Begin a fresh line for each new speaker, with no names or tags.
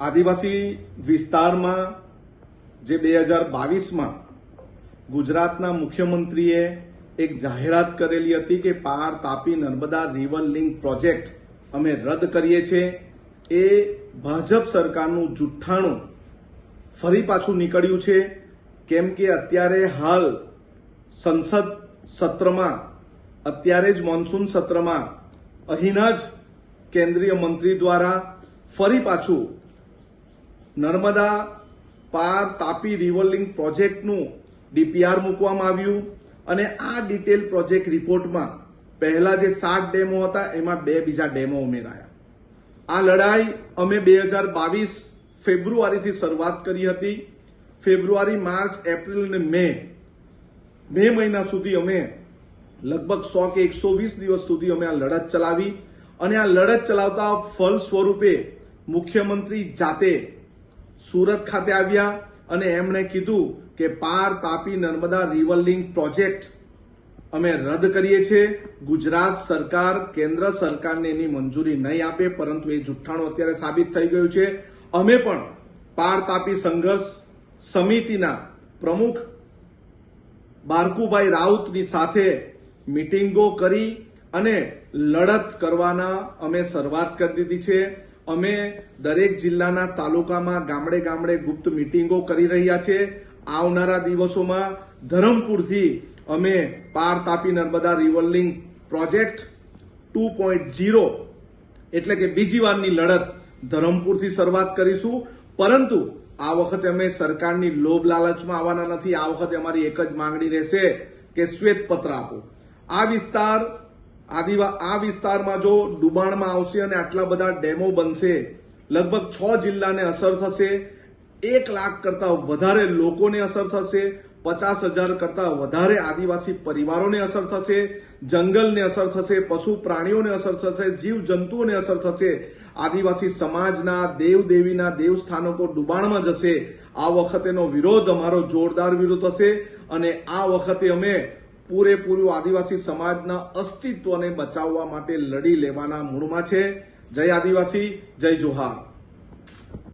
આદિવાસી વિસ્તારમાં જે બે હજાર બાવીસમાં ગુજરાતના મુખ્યમંત્રીએ એક જાહેરાત કરેલી હતી કે Par Tapi Narmada river link project અમે રદ કરીએ છીએ. એ ભાજપ સરકારનું જુઠ્ઠાણું ફરી પાછું નીકળ્યું છે. કેમ કે અત્યારે હાલ સંસદ સત્રમાં, અત્યારે જ મોન્સૂન સત્રમાં અહીંના જ કેન્દ્રીય મંત્રી દ્વારા ફરી પાછું નર્મદા પાર તાપી રિવરલિંક પ્રોજેક્ટનું ડીપીઆર મૂકવામાં આવ્યું અને આ ડિટેલ પ્રોજેક્ટ રિપોર્ટમાં પહેલા જે સાત ડેમો હતા, એમાં બે બીજા ડેમો ઉમેરાયા. આ લડાઈ અમે બે હજાર બાવીસ ફેબ્રુઆરીથી શરૂઆત કરી હતી. ફેબ્રુઆરી, માર્ચ, એપ્રિલ અને મે. મે મહિના સુધી અમે લગભગ સો કે એકસો વીસ દિવસ સુધી અમે આ લડત ચલાવી અને આ લડત ચલાવતા ફલ સ્વરૂપે મુખ્યમંત્રી જાતે સુરત ખાતે આવ્યા અને એમણે કીધું કે Par Tapi Narmada river link project અમે રદ કરીએ છીએ. ગુજરાત સરકાર, કેન્દ્ર સરકારને એની મંજૂરી નહીં આપે, પરંતુ એ જુઠ્ઠાણું અત્યારે સાબિત થઈ ગયું છે. અમે પણ પાર તાપી સંઘર્ષ સમિતિના પ્રમુખ બારકુભાઈ રાઉતની સાથે મિટિંગો કરી અને લડત કરવાના અમે શરૂઆત કરી દીધી છે. અમે દરેક જિલ્લાના તાલુકામાં ગામડે ગામડે ગુપ્ત મિટિંગો કરી રહ્યા છે. આવનારા દિવસોમાં ધરમપુરથી અમે Par Tapi Narmada river project two point zero એટલે કે બીજી વારની લડત ધરમપુરથી શરૂઆત કરીશું. પરંતુ આ વખતે અમે સરકારની લોભ લાલચમાં આવવાના નથી. આ વખતે અમારી એક જ માંગણી રહેશે કે શ્વેત પત્ર આપો. આ વિસ્તાર આદિવા આ વિસ્તારમાં જો ડુબાણમાં આવશે અને આટલા બધા ડેમો બનશે, લગભગ છ જિલ્લાને અસર થશે, એક લાખ કરતા વધારે લોકોને અસર થશે, પચાસ હજાર કરતા વધારે આદિવાસી પરિવારોને અસર થશે, જંગલને અસર થશે, પશુ પ્રાણીઓને અસર થશે જીવ જંતુઓને અસર થશે, આદિવાસી સમાજના દેવ દેવીના દેવ સ્થાનકો ડુબાણમાં જશે. આ વખતેનો વિરોધ અમારો જોરદાર વિરોધ હશે અને આ વખતે અમે પૂરેપૂરું આદિવાસી સમાજના અસ્તિત્વને બચાવવા માટે લડી લેવાના મૂળમાં છે. જય આદિવાસી જય જોહાર.